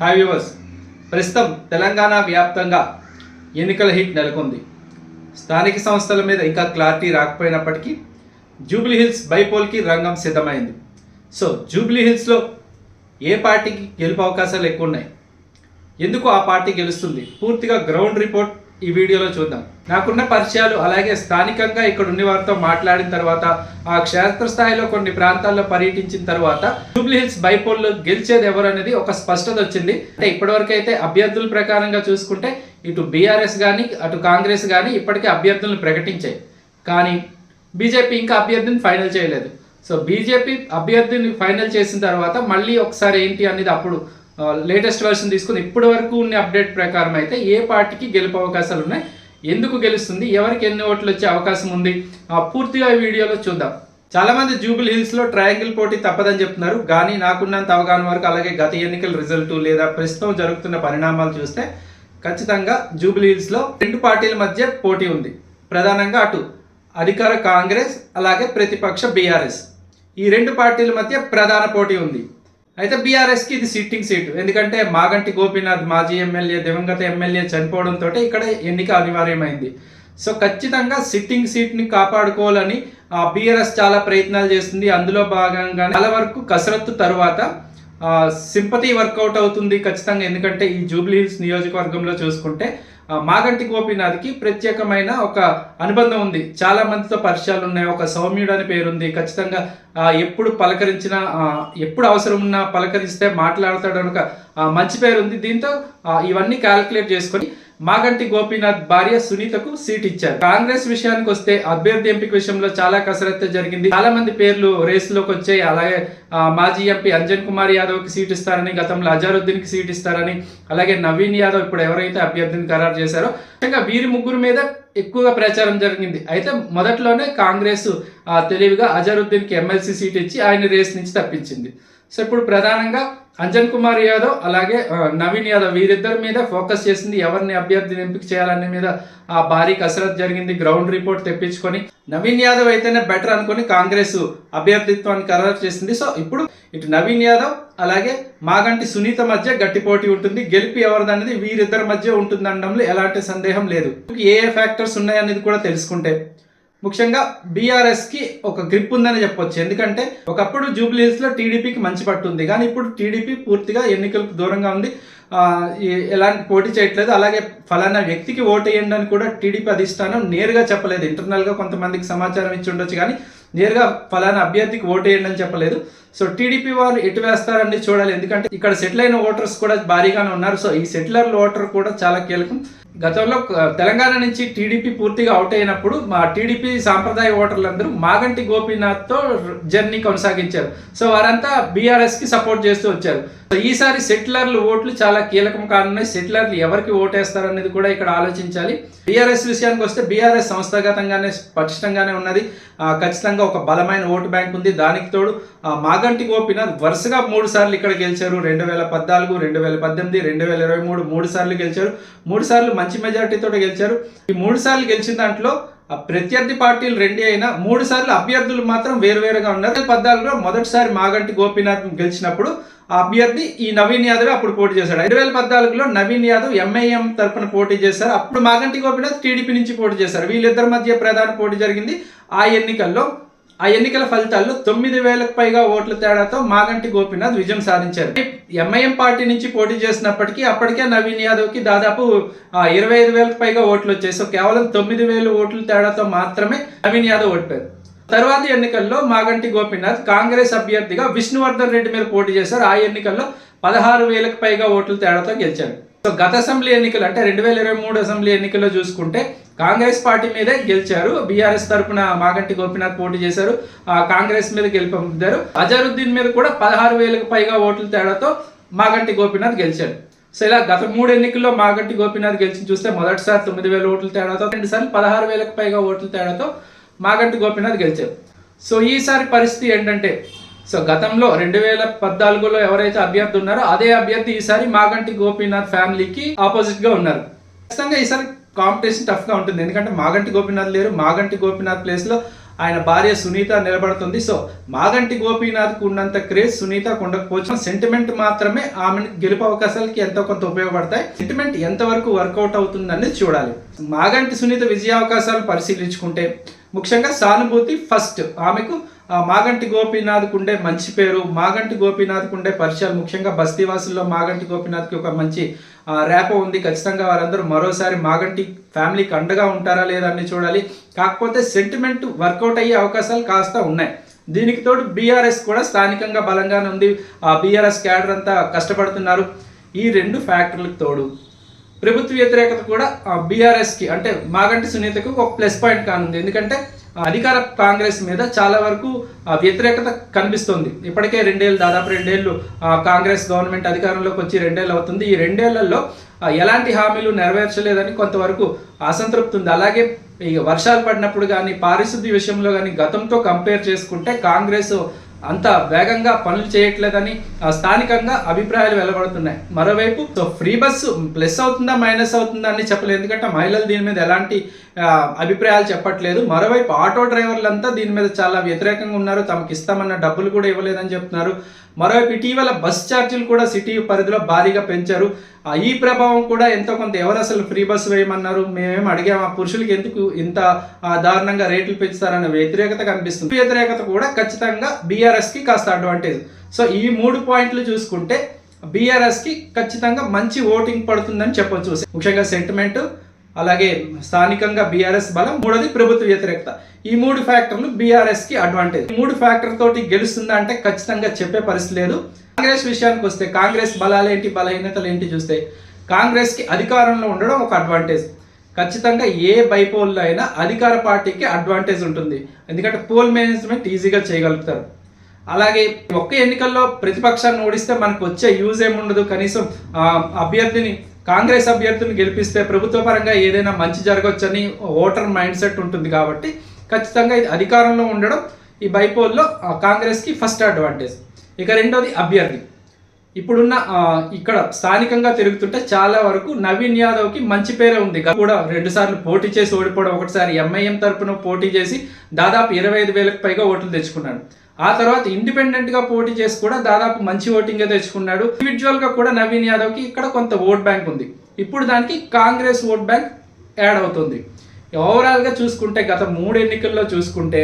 Hi viewers ప్రస్తుతం తెలంగాణ వ్యాప్తంగా ఎన్నికల హిట్ నెలకొంది. స్థానిక సంస్థల మీద ఇంకా క్లారిటీ రాకపోయినప్పటికీ జూబ్లీ హిల్స్ బైపోల్కి రంగం సిద్ధమైంది. సో జూబ్లీ హిల్స్లో ఏ పార్టీకి గెలుపు అవకాశాలు ఎక్కువ ఉన్నాయి ఎందుకు ఆ పార్టీ గెలుస్తుంది? పూర్తిగా గ్రౌండ్ రిపోర్ట్ ఈ వీడియోలో చూద్దాం. నాకున్న పరిచయాలు అలాగే స్థానికంగా ఇక్కడ ఉన్న వారితో మాట్లాడిన తర్వాత ఆ క్షేత్రస్థాయిలో కొన్ని ప్రాంతాల్లో పర్యటించిన తర్వాత జూబ్లీ హిల్స్ బైపోల్లో గెలిచేది ఎవరు అనేది ఒక స్పష్టత వచ్చింది. అంటే ఇప్పటివరకు అయితే అభ్యర్థుల ప్రకారంగా చూసుకుంటే ఇటు బీఆర్ఎస్ కానీ అటు కాంగ్రెస్ కానీ ఇప్పటికే అభ్యర్థులను ప్రకటించాయి. కానీ బీజేపీ ఇంకా అభ్యర్థిని ఫైనల్ చేయలేదు. సో బీజేపీ అభ్యర్థిని ఫైనల్ చేసిన తర్వాత మళ్ళీ ఒకసారి ఏంటి అనేది అప్పుడు లేటెస్ట్ వర్షన్ తీసుకుని ఇప్పటి వరకు ఉన్న అప్డేట్ ప్రకారం అయితే ఏ పార్టీకి గెలుపు అవకాశాలు ఉన్నాయి? ఎందుకు గెలుస్తుంది? ఎవరికి ఎన్ని ఓట్లు వచ్చే అవకాశం ఉంది? ఆ, పూర్తిగా ఈ వీడియోలో చూద్దాం. చాలా మంది జూబిల్ హిల్స్లో ట్రయాంగిల్ పోటీ తప్పదని చెప్తున్నారు. కానీ నాకున్నంత అవగాహన వరకు అలాగే గత ఎన్నికల రిజల్ట్ లేదా ప్రస్తుతం జరుగుతున్న పరిణామాలు చూస్తే ఖచ్చితంగా జూబిల్ హిల్స్లో రెండు పార్టీల మధ్య పోటీ ఉంది. ప్రధానంగా అటు అధికార కాంగ్రెస్ అలాగే ప్రతిపక్ష బీఆర్ఎస్ ఈ రెండు పార్టీల మధ్య ప్రధాన పోటీ ఉంది. అయితే బీఆర్ఎస్కి ఇది సిట్టింగ్ సీటు ఎందుకంటే మాగంటి గోపీనాథ్ మాజీ ఎమ్మెల్యే దివంగత ఎమ్మెల్యే చనిపోవడంతో ఇక్కడ ఎన్నిక అనివార్యమైంది. సో ఖచ్చితంగా సిట్టింగ్ సీట్ని కాపాడుకోవాలని ఆ బీఆర్ఎస్ చాలా ప్రయత్నాలు చేస్తుంది. అందులో భాగంగా చాలా వరకు కసరత్తు తర్వాత సింపతి వర్కౌట్ అవుతుంది ఖచ్చితంగా. ఎందుకంటే ఈ జూబ్లీ హిల్స్ నియోజకవర్గంలో చూసుకుంటే మాగంటి గోపీనాథ్కి ప్రత్యేకమైన ఒక అనుబంధం ఉంది. చాలా మందితో పరిచయాలు ఉన్నాయి ఒక సౌమ్యుడు అని పేరుంది. ఖచ్చితంగా ఎప్పుడు పలకరించిన ఆ, ఎప్పుడు అవసరం ఉన్నా పలకరిస్తే మాట్లాడతాడు అని ఒక మంచి పేరు ఉంది దీంతో ఇవన్నీ క్యాలిక్యులేట్ చేసుకొని మాగంటి గోపీనాథ్ భార్య సునీతకు సీట్ ఇచ్చారు. కాంగ్రెస్ విషయానికి వస్తే అభ్యర్థి ఎంపిక విషయంలో చాలా కసరత్తు జరిగింది. చాలా మంది పేర్లు రేసులోకి వచ్చాయి. అలాగే మాజీ ఎంపీ అంజన్ కుమార్ యాదవ్కి సీట్ ఇస్తారని గతంలో అజారుద్దీన్కి సీట్ ఇస్తారని అలాగే నవీన్ యాదవ్ ఇప్పుడు ఎవరైతే అభ్యర్థిని ఖరారు చేశారో ఇంకా వీరి ముగ్గురు మీద ఎక్కువగా ప్రచారం జరిగింది. అయితే మొదట్లోనే కాంగ్రెస్ తెలివిగా అజరుద్దీన్కి ఎమ్మెల్సీ సీట్ ఇచ్చి ఆయన రేస్ నుంచి తప్పించింది. సో ఇప్పుడు ప్రధానంగా అంజన్ కుమార్ యాదవ్ అలాగే నవీన్ యాదవ్ వీరిద్దరి మీద ఫోకస్ చేసింది ఎవరిని అభ్యర్థిని ఎంపిక చేయాలనే మీద ఆ భారీ కసరత్ జరిగింది గ్రౌండ్ రిపోర్ట్ తెప్పించుకొని. నవీన్ యాదవ్ అయితేనే బెటర్ అనుకుని కాంగ్రెస్ అభ్యర్థిత్వాన్ని ఖరారు చేసింది. సో ఇప్పుడు ఇటు నవీన్ యాదవ్ అలాగే మాగంటి సునీత మధ్య గట్టి పోటీ ఉంటుంది. గెలిపి ఎవరిదనేది వీరిద్దరి మధ్య ఉంటుంది అనడంలో ఎలాంటి సందేహం లేదు. ఏ ఏ ఫ్యాక్టర్స్ ఉన్నాయనేది కూడా తెలుసుకుంటే ముఖ్యంగా బీఆర్ఎస్కి ఒక గ్రిప్ ఉందని చెప్పొచ్చు. ఎందుకంటే ఒకప్పుడు జూబ్లీ లో టీడీపీకి మంచి పట్టుంది కానీ ఇప్పుడు టీడీపీ పూర్తిగా ఎన్నికలకు దూరంగా ఉంది. ఎలాంటి పోటీ చేయట్లేదు. అలాగే ఫలానా వ్యక్తికి ఓటు వేయండి అని కూడా టీడీపీ అధిష్టానం నేరుగా చెప్పలేదు. ఇంటర్నల్గా కొంతమందికి సమాచారం ఇచ్చి ఉండొచ్చు. కానీ నేరుగా ఫలానా అభ్యర్థికి ఓటు వేయండి అని చెప్పలేదు. సో టీడీపీ వారు ఎటు వేస్తారని చూడాలి. ఎందుకంటే ఇక్కడ సెటిల్ అయిన ఓటర్స్ కూడా భారీగానే ఉన్నారు. సో ఈ సెటిలర్ ఓటర్ కూడా చాలా కీలకం. గతంలో తెలంగాణ నుంచి టీడీపీ పూర్తిగా అవుట్ అయినప్పుడు మా టీడీపీ సాంప్రదాయ ఓటర్లందరూ మాగంటి గోపీనాథ్తో జర్నీ కొనసాగించారు. సో వారంతా బీఆర్ఎస్కి సపోర్ట్ చేస్తూ వచ్చారు. సో ఈసారి సెటిలర్లు ఓట్లు చాలా కీలకం కానున్నాయి. సెటిలర్లు ఎవరికి ఓటేస్తారు అనేది కూడా ఇక్కడ ఆలోచించాలి. బీఆర్ఎస్ విషయానికి వస్తే బీఆర్ఎస్ సంస్థాగతంగానే పటిష్టంగానే ఉన్నది. ఖచ్చితంగా ఒక బలమైన ఓటు బ్యాంక్ ఉంది. దానికి తోడు ఆ, మాగంటి గోపినాథ్ వరుసగా మూడు సార్లు ఇక్కడ గెలిచారు. రెండు వేల పద్నాలుగు రెండు వేల పద్దెనిమిది రెండు వేల ఇరవై మూడు మూడు సార్లు గెలిచారు. మూడు సార్లు మంచి మెజార్టీతో గెలిచారు. ఈ మూడు సార్లు గెలిచిన దాంట్లో ప్రత్యర్థి పార్టీలు రెండే అయినా మూడు సార్లు అభ్యర్థులు మాత్రం వేరువేరుగా ఉన్నారు. పద్నాలుగులో మొదటిసారి మాగంటి గోపీనాథ్ గెలిచినప్పుడు ఆ అభ్యర్థి ఈ నవీన్ యాదవ్ అప్పుడు పోటీ చేశాడు. రెండు వేల పద్నాలుగులో నవీన్ యాదవ్ ఎంఐఎం తరపున పోటీ చేశారు. అప్పుడు మాగంటి గోపీనాథ్ టీడీపీ నుంచి పోటీ చేశారు. వీళ్ళిద్దరి మధ్య ప్రధాన పోటీ జరిగింది. ఆ ఎన్నికల్లో ఆ ఎన్నికల ఫలితాల్లో తొమ్మిది వేలకు పైగా ఓట్ల తేడాతో మాగంటి గోపీనాథ్ విజయం సాధించారు. ఎంఐఎం పార్టీ నుంచి పోటీ చేసినప్పటికీ అప్పటికే నవీన్ యాదవ్కి దాదాపు ఇరవై ఐదు వేలకు పైగా ఓట్లు వచ్చాయి. సో కేవలం తొమ్మిది వేలు ఓట్ల తేడాతో మాత్రమే నవీన్ యాదవ్ ఓడిపోయారు. తర్వాత ఎన్నికల్లో మాగంటి గోపీనాథ్ కాంగ్రెస్ అభ్యర్థిగా విష్ణువర్ధన్ రెడ్డి మీద పోటీ చేశారు. ఆ ఎన్నికల్లో పదహారు వేలకు పైగా ఓట్ల తేడాతో గెలిచారు. సో గత అసెంబ్లీ ఎన్నికలు అంటే రెండు వేల ఇరవై మూడు అసెంబ్లీ ఎన్నికల్లో చూసుకుంటే కాంగ్రెస్ పార్టీ మీదే గెలిచారు. బీఆర్ఎస్ తరఫున మాగంటి గోపీనాథ్ పోటీ చేశారు. కాంగ్రెస్ మీద గెలుపొందారు. అజరుద్దీన్ మీద కూడా పదహారు వేలకు పైగా ఓట్ల తేడాతో మాగంటి గోపీనాథ్ గెలిచారు సో ఇలా గత మూడు ఎన్నికల్లో మాగంటి గోపీనాథ్ గెలిచి చూస్తే మొదటిసారి తొమ్మిది వేల ఓట్ల తేడాతో రెండుసార్లు పదహారు వేలకు పైగా ఓట్ల తేడాతో మాగంటి గోపీనాథ్ గెలిచారు సో ఈసారి పరిస్థితి ఏంటంటే సో గతంలో రెండు వేల పద్నాలుగులో ఎవరైతే అభ్యర్థి ఉన్నారో అదే అభ్యర్థి ఈసారి మాగంటి గోపీనాథ్ ఫ్యామిలీకి ఆపోజిట్గా ఉన్నారు. ఖచ్చితంగా ఈసారి కాంపిటీషన్ టఫ్గా ఉంటుంది. ఎందుకంటే మాగంటి గోపీనాథ్ లేరు. మాగంటి గోపీనాథ్ ప్లేస్లో ఆయన భార్య సునీత నిలబడుతుంది. సో మాగంటి గోపీనాథ్కు ఉన్నంత క్రేజ్ సునీతకు ఉండకపోవచ్చు సెంటిమెంట్ మాత్రమే ఆమెను గెలుపు అవకాశాలకి ఎంతో కొంత ఉపయోగపడతాయి. సెంటిమెంట్ ఎంతవరకు వర్కౌట్ అవుతుందని చూడాలి. మాగంటి సునీత విజయ అవకాశాలు పరిశీలించుకుంటే ముఖ్యంగా సానుభూతి ఫస్ట్ ఆమెకు మాగంటి గోపీనాథ్కు ఉండే మంచి పేరు. మాగంటి గోపీనాథ్కు ఉండే పరిచయాలు ముఖ్యంగా బస్తీవాసుల్లో మాగంటి గోపీనాథ్కి ఒక మంచి రేప ఉంది. ఖచ్చితంగా వారందరూ మరోసారి మాగంటి ఫ్యామిలీకి అండగా ఉంటారా లేదా అని చూడాలి. కాకపోతే సెంటిమెంట్ వర్కౌట్ అయ్యే అవకాశాలు కాస్త ఉన్నాయి. దీనికి తోడు బీఆర్ఎస్ కూడా స్థానికంగా బలంగానే ఉంది. ఆ బీఆర్ఎస్ క్యాడర్ అంతా కష్టపడుతున్నారు. ఈ రెండు ఫ్యాక్టర్లకు తోడు ప్రభుత్వ వ్యతిరేకత కూడా బీఆర్ఎస్కి అంటే మాగంటి సునీతకు ఒక ప్లస్ పాయింట్ కానుంది. ఎందుకంటే అధికార కాంగ్రెస్ మీద చాలా వరకు వ్యతిరేకత కనిపిస్తుంది. ఇప్పటికే రెండేళ్ళు దాదాపు రెండేళ్ళు కాంగ్రెస్ గవర్నమెంట్ అధికారంలోకి వచ్చి రెండేళ్ళు అవుతుంది. ఈ రెండేళ్ళలో ఎలాంటి హామీలు నెరవేర్చలేదని కొంతవరకు అసంతృప్తి ఉంది. అలాగే ఈ వర్షాలు పడినప్పుడు కానీ పారిశుద్ధ్య విషయంలో కానీ గతంతో కంపేర్ చేసుకుంటే కాంగ్రెస్ అంత వేగంగా పనులు చేయట్లేదని స్థానికంగా అభిప్రాయాలు వెలువడుతున్నాయి మరోవైపు సో ఫ్రీ బస్సు ప్లస్ అవుతుందా మైనస్ అవుతుందా అని చెప్పలేదు. ఎందుకంటే మహిళలు దీని మీద ఎలాంటి అభిప్రాయాలు చెప్పట్లేదు. మరోవైపు ఆటో డ్రైవర్లంతా దీని మీద చాలా వ్యతిరేకంగా ఉన్నారు. తమకు ఇస్తామన్న డబ్బులు కూడా ఇవ్వలేదని చెప్తున్నారు. మరోవైపు ఇటీవల బస్ ఛార్జీలు కూడా సిటీ పరిధిలో భారీగా పెంచారు. ఈ ప్రభావం కూడా ఎంతో కొంత ఎవరు అసలు ఫ్రీ బస్సు వేయమన్నారు? మేమేం అడిగాం. ఆ పురుషులకి ఎందుకు ఇంత దారుణంగా రేట్లు పెంచుతారన్న వ్యతిరేకత కనిపిస్తుంది. వ్యతిరేకత కూడా ఖచ్చితంగా బీఆర్ఎస్కి కాస్త అడ్వాంటేజ్ సో ఈ మూడు పాయింట్లు చూసుకుంటే బీఆర్ఎస్కి ఖచ్చితంగా మంచి ఓటింగ్ పడుతుందని చెప్పొచ్చు. ముఖ్యంగా సెంటిమెంట్ అలాగే స్థానికంగా బీఆర్ఎస్ బలం మూడోది ప్రభుత్వ వ్యతిరేకత. ఈ మూడు ఫ్యాక్టర్లు బీఆర్ఎస్కి అడ్వాంటేజ్ ఈ మూడు ఫ్యాక్టర్ తోటి గెలుస్తుందా అంటే ఖచ్చితంగా చెప్పే పరిస్థితి లేదు. కాంగ్రెస్ విషయానికి వస్తే కాంగ్రెస్ బలాలు ఏంటి బలహీనతలు ఏంటి చూస్తే కాంగ్రెస్కి అధికారంలో ఉండడం ఒక అడ్వాంటేజ్ ఖచ్చితంగా ఏ బైపోల్లో అయినా అధికార పార్టీకి అడ్వాంటేజ్ ఉంటుంది. ఎందుకంటే పోల్ మేనేజ్మెంట్ ఈజీగా చేయగలుగుతారు. అలాగే ఒక్క ఎన్నికల్లో ప్రతిపక్షాన్ని ఓడిస్తే మనకు వచ్చే యూజ్ ఏముండదు. కనీసం అభ్యర్థిని కాంగ్రెస్ అభ్యర్థులను గెలిపిస్తే ప్రభుత్వ పరంగా ఏదైనా మంచి జరగవచ్చని ఓటర్ మైండ్ సెట్ ఉంటుంది కాబట్టి ఖచ్చితంగా ఇది అధికారంలో ఉండడం ఈ బైపోల్లో కాంగ్రెస్కి ఫస్ట్ అడ్వాంటేజ్. ఇక రెండోది అభ్యర్థి. ఇప్పుడున్న ఇక్కడ స్థానికంగా తిరుగుతుంటే చాలా వరకు నవీన్ యాదవ్కి మంచి పేరే ఉంది. కూడా రెండుసార్లు పోటీ చేసి ఓడిపోవడం ఒకటిసారి ఎంఐఎం తరపున పోటీ చేసి దాదాపు ఇరవై ఐదు వేలకు పైగా ఓట్లు తెచ్చుకున్నాడు. ఆ తర్వాత ఇండిపెండెంట్గా పోటీ చేసి కూడా దాదాపు మంచి ఓటింగ్ తెచ్చుకున్నాడు. ఇండివిజువల్గా కూడా నవీన్ యాదవ్కి ఇక్కడ కొంత ఓట్ బ్యాంక్ ఉంది. ఇప్పుడు దానికి కాంగ్రెస్ ఓట్ బ్యాంక్ యాడ్ అవుతుంది. ఓవరాల్గా చూసుకుంటే గత మూడు ఎన్నికల్లో చూసుకుంటే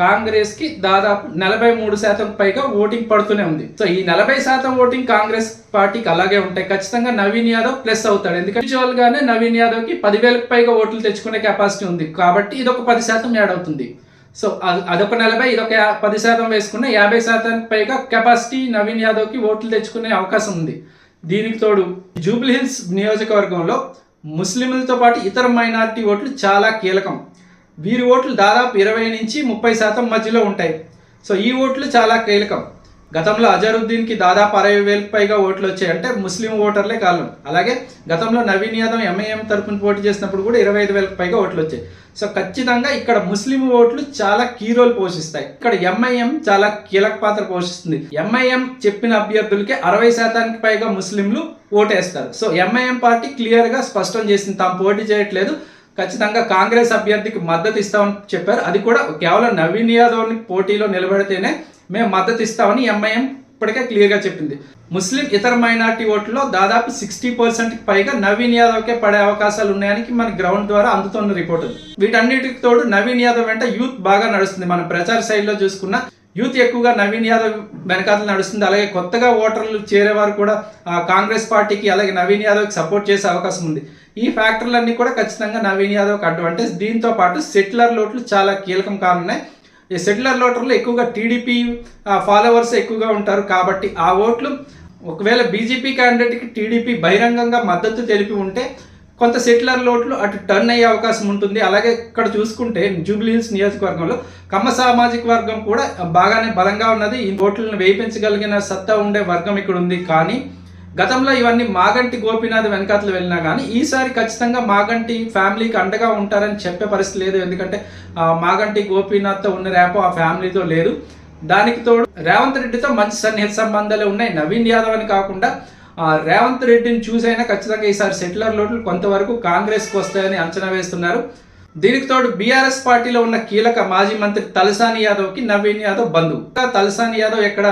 కాంగ్రెస్కి దాదాపు నలభై మూడు శాతం పైగా ఓటింగ్ పడుతూనే ఉంది. సో ఈ నలభై శాతం ఓటింగ్ కాంగ్రెస్ పార్టీకి అలాగే ఉంటాయి. ఖచ్చితంగా నవీన్ యాదవ్ ప్లస్ అవుతాడు. ఎందుకంటే ఇండివిజువల్ గానే నవీన్ యాదవ్కి పదివేలకు పైగా ఓట్లు తెచ్చుకునే కెపాసిటీ ఉంది. కాబట్టి ఇది ఒక పది శాతం యాడ్ అవుతుంది. సో అది- అదొక నలభై ఇదొక పది శాతం వేసుకున్న యాభై శాతానికి పైగా కెపాసిటీ నవీన్ యాదవ్కి ఓట్లు తెచ్చుకునే అవకాశం ఉంది. దీనికి తోడు జూబ్లీ హిల్స్ నియోజకవర్గంలో ముస్లింలతో పాటు ఇతర మైనారిటీ ఓట్లు చాలా కీలకం. వీరి ఓట్లు దాదాపు ఇరవై నుంచి ముప్పై శాతం మధ్యలో ఉంటాయి. సో ఈ ఓట్లు చాలా కీలకం. గతంలో అజరుద్దీన్కి దాదాపు అరవై వేలకు పైగా ఓట్లు వచ్చాయి. అంటే ముస్లిం ఓటర్లే కాలం. అలాగే గతంలో నవీన్ యాదవ్ ఎంఐఎం తరపున పోటీ చేసినప్పుడు కూడా ఇరవై ఐదు వేలకు పైగా ఓట్లు వచ్చాయి. సో ఖచ్చితంగా ఇక్కడ ముస్లిం ఓట్లు చాలా కీ రోల్ పోషిస్తాయి. ఇక్కడ ఎంఐఎం చాలా కీలక పాత్ర పోషిస్తుంది. ఎంఐఎం చెప్పిన అభ్యర్థులకి అరవై శాతానికి పైగా ముస్లింలు ఓటేస్తారు. సో ఎంఐఎం పార్టీ క్లియర్గా స్పష్టం చేసింది. తాము పోటీ చేయట్లేదు. ఖచ్చితంగా కాంగ్రెస్ అభ్యర్థికి మద్దతు ఇస్తామని చెప్పారు. అది కూడా కేవలం నవీన్ యాదవ్ని పోటీలో నిలబెడితేనే మేము మద్దతు ఇస్తామని ఎంఐఎం ఇప్పటికే క్లియర్గా చెప్పింది. ముస్లిం ఇతర మైనార్టీ ఓట్లలో దాదాపు సిక్స్టీ పర్సెంట్ పైగా నవీన్ యాదవ్కే పడే అవకాశాలు ఉన్నాయని మన గ్రౌండ్ ద్వారా అందుతున్న రిపోర్ట్ వీటన్నిటికి తోడు నవీన్ యాదవ్ వెంట యూత్ బాగా నడుస్తుంది. మనం ప్రచార శైలిలో చూసుకున్న యూత్ ఎక్కువగా నవీన్ యాదవ్ వెనకాల నడుస్తుంది. అలాగే కొత్తగా ఓటర్లు చేరేవారు కూడా కాంగ్రెస్ పార్టీకి అలాగే నవీన్ యాదవ్కి సపోర్ట్ చేసే అవకాశం ఉంది. ఈ ఫ్యాక్టర్లన్నీ కూడా ఖచ్చితంగా నవీన్ యాదవ్కి అడ్వాంటేజ్. దీంతో పాటు సెటిలర్ లోట్లు చాలా కీలకం కానున్నాయి. ఈ సెటిలర్ లోటర్లో ఎక్కువగా టీడీపీ ఫాలోవర్స్ ఎక్కువగా ఉంటారు కాబట్టి ఆ ఓట్లు ఒకవేళ బీజేపీ క్యాండిడేట్కి టీడీపీ బహిరంగంగా మద్దతు తెలిపి ఉంటే కొంత సెటిలర్ లోట్లు అటు టర్న్ అయ్యే అవకాశం ఉంటుంది. అలాగే ఇక్కడ చూసుకుంటే జూబ్లీహిల్స్ నియోజకవర్గంలో కమ్మ సామాజిక వర్గం కూడా బాగానే బలంగా ఉన్నది. ఈ ఓట్లను వేయించగలిగిన సత్తా ఉండే వర్గం ఇక్కడ ఉంది. కానీ గతంలో ఇవన్నీ మాగంటి గోపీనాథ్ వెనకాతలు వెళ్ళినా కానీ ఈసారి ఖచ్చితంగా మాగంటి ఫ్యామిలీకి అండగా ఉంటారని చెప్పే పరిస్థితి లేదు. ఎందుకంటే మాగంటి గోపీనాథ్తో ఉన్న ర్యాపో ఆ ఫ్యామిలీతో లేదు. దానికి తోడు రేవంత్ రెడ్డితో మంచి సన్నిహిత సంబంధాలు ఉన్నాయి. నవీన్ యాదవ్ అని కాకుండా రేవంత్ రెడ్డిని చూసైనా ఖచ్చితంగా ఈసారి సెటిలర్ లోట్లు కొంతవరకు కాంగ్రెస్కి వస్తాయని అంచనా వేస్తున్నారు. దీనికి తోడు బీఆర్ఎస్ పార్టీలో ఉన్న కీలక మాజీ మంత్రి తలసాని యాదవ్కి నవీన్ యాదవ్ బంధువు తలసాని యాదవ్ ఎక్కడ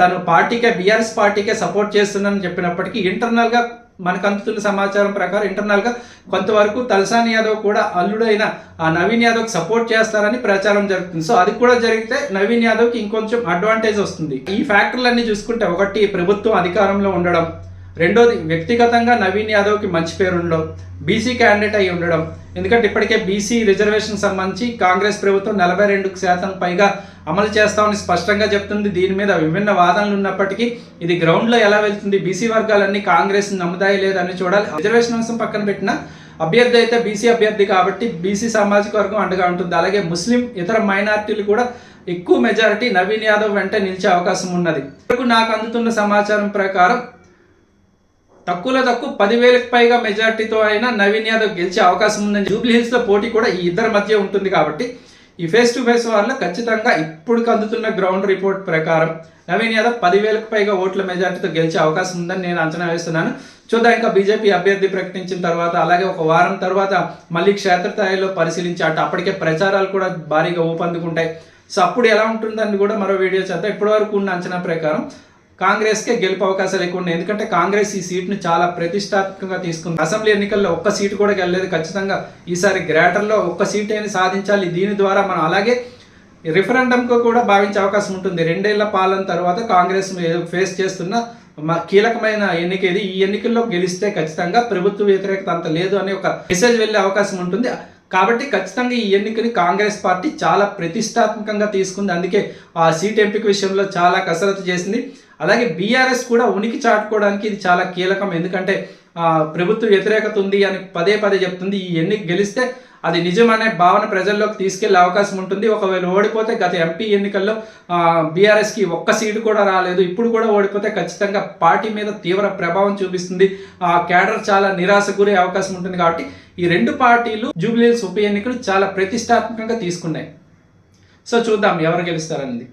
తను పార్టీకే బీఆర్ఎస్ పార్టీకే సపోర్ట్ చేస్తున్నానని చెప్పినప్పటికీ ఇంటర్నల్గా మనకు అందుతున్న సమాచారం ప్రకారం ఇంటర్నల్గా కొంతవరకు తలసాని యాదవ్ కూడా అల్లుడైన ఆ నవీన్ యాదవ్ సపోర్ట్ చేస్తారని ప్రచారం జరుగుతుంది. సో అది కూడా జరిగితే నవీన్ యాదవ్కి ఇంకొంచెం అడ్వాంటేజ్ వస్తుంది. ఈ ఫ్యాక్టర్లన్నీ చూసుకుంటే ఒకటి ప్రభుత్వం అధికారంలో ఉండడం రెండోది వ్యక్తిగతంగా నవీన్ యాదవ్కి మంచి పేరు ఉండడం బీసీ క్యాండిడేట్ అయి ఉండడం. ఎందుకంటే ఇప్పటికే బీసీ రిజర్వేషన్ సంబంధించి కాంగ్రెస్ ప్రభుత్వం నలభై రెండు శాతం పైగా అమలు చేస్తామని స్పష్టంగా చెప్తుంది. దీని మీద విభిన్న వాదనలు ఉన్నప్పటికీ ఇది గ్రౌండ్లో ఎలా వెళ్తుంది? బీసీ వర్గాలన్నీ కాంగ్రెస్ నమ్ముదాయి లేదని చూడాలి. రిజర్వేషన్ అంశం పక్కన పెట్టిన అభ్యర్థి అయితే బీసీ అభ్యర్థి కాబట్టి బీసీ సామాజిక వర్గం అండగా ఉంటుంది. అలాగే ముస్లిం ఇతర మైనార్టీలు కూడా ఎక్కువ మెజారిటీ నవీన్ యాదవ్ వెంట నిలిచే అవకాశం ఉన్నది. ఇప్పుడు నాకు అందుతున్న సమాచారం ప్రకారం తక్కువలో తక్కువ పదివేలకు పైగా మెజార్టీతో అయినా నవీన్ యాదవ్ గెలిచే అవకాశం ఉందని జూబ్లీ హిల్స్ పోటీ కూడా ఈ ఇద్దరి మధ్య ఉంటుంది కాబట్టి ఈ ఫేస్ టు ఫేస్ వారిలో ఖచ్చితంగా ఇప్పుడు అందుతున్న గ్రౌండ్ రిపోర్ట్ ప్రకారం నవీన్ యాదవ్ పదివేలకు పైగా ఓట్ల మెజార్టీతో గెలిచే అవకాశం ఉందని నేను అంచనా వేస్తున్నాను. చూద్దాం ఇంకా బీజేపీ అభ్యర్థి ప్రకటించిన తర్వాత అలాగే ఒక వారం తర్వాత మళ్ళీ క్షేత్రస్థాయిలో పరిశీలించి అటు అప్పటికే ప్రచారాలు కూడా భారీగా ఊపందుకుంటాయి. సో అప్పుడు ఎలా ఉంటుందని కూడా మరో వీడియో చేద్దాం. ఇప్పటివరకు ఉన్న అంచనా ప్రకారం కాంగ్రెస్కే గెలుపు అవకాశాలు ఎక్కువ ఉన్నాయి. ఎందుకంటే కాంగ్రెస్ ఈ సీట్ను చాలా ప్రతిష్టాత్మకంగా తీసుకుంది. అసెంబ్లీ ఎన్నికల్లో ఒక్క సీటు కూడా గెలలేదు. ఖచ్చితంగా ఈసారి గ్రేటర్లో ఒక్క సీట్ అయినా సాధించాలి. దీని ద్వారా మనం అలాగే రిఫరెండంకు కూడా భావించే అవకాశం ఉంటుంది. రెండేళ్ళ పాలన తర్వాత కాంగ్రెస్ ఫేస్ చేస్తున్న కీలకమైన ఎన్నిక ఇది ఈ ఎన్నికల్లో గెలిస్తే ఖచ్చితంగా ప్రభుత్వ వ్యతిరేకత అంత లేదు అనే ఒక మెసేజ్ వెళ్ళే అవకాశం ఉంటుంది. కాబట్టి ఖచ్చితంగా ఈ ఎన్నికని కాంగ్రెస్ పార్టీ చాలా ప్రతిష్టాత్మకంగా తీసుకుంది. అందుకే ఆ సీట్ ఎంపిక విషయంలో చాలా కసరత్తు చేసింది. అలాగే బీఆర్ఎస్ కూడా ఉనికి చాటుకోవడానికి ఇది చాలా కీలకం. ఎందుకంటే ప్రభుత్వం ప్రభుత్వ వ్యతిరేకత ఉంది అని పదే పదే చెప్తుంది. ఈ ఎన్నిక గెలిస్తే అది నిజమనే భావన ప్రజల్లోకి తీసుకెళ్ళే అవకాశం ఉంటుంది. ఒకవేళ ఓడిపోతే గత ఎంపీ ఎన్నికల్లో బీఆర్ఎస్కి ఒక్క సీటు కూడా రాలేదు. ఇప్పుడు కూడా ఓడిపోతే ఖచ్చితంగా పార్టీ మీద తీవ్ర ప్రభావం చూపిస్తుంది. ఆ క్యాడర్ చాలా నిరాశ గురే అవకాశం ఉంటుంది కాబట్టి ఈ రెండు పార్టీలు జూబ్లీహిల్స్ ఉప ఎన్నికలు చాలా ప్రతిష్టాత్మకంగా తీసుకున్నాయి. సో చూద్దాం ఎవరు గెలుస్తారనేది.